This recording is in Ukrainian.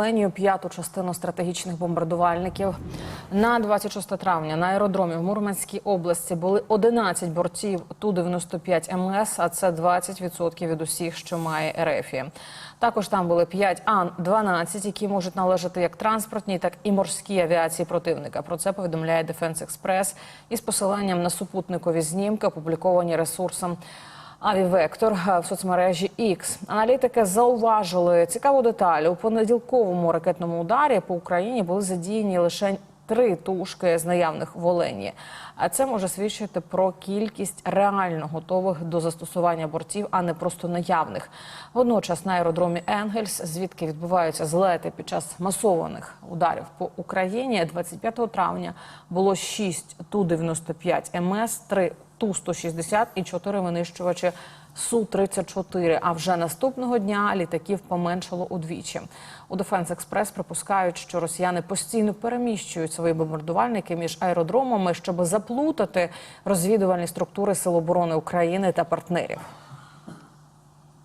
Оленію п'яту частину стратегічних бомбардувальників. На 26 травня на аеродромі в Мурманській області були 11 бортів Ту-95 МС, а це 20% від усіх, що має РФі. Також там були 5 Ан-12, які можуть належати як транспортній, так і морській авіації противника. Про це повідомляє Дефенс Експрес із посиланням на супутникові знімки, опубліковані ресурсом. Авівектор в соцмережі X. Аналітики зауважили цікаву деталь. У понеділковому ракетному ударі по Україні були задіяні лише три тушки з наявних в Олені. А це може свідчити про кількість реально готових до застосування бортів, а не просто наявних. Водночас на аеродромі Енгельс, звідки відбуваються злети під час масованих ударів по Україні, 25 травня було 6 Ту-95 МС, 3 Ту-160 і чотири винищувачі Су-34. А вже наступного дня літаків поменшало удвічі. У Дефенс Експрес припускають, що росіяни постійно переміщують свої бомбардувальники між аеродромами, щоб заплутати розвідувальні структури Сил оборони України та партнерів.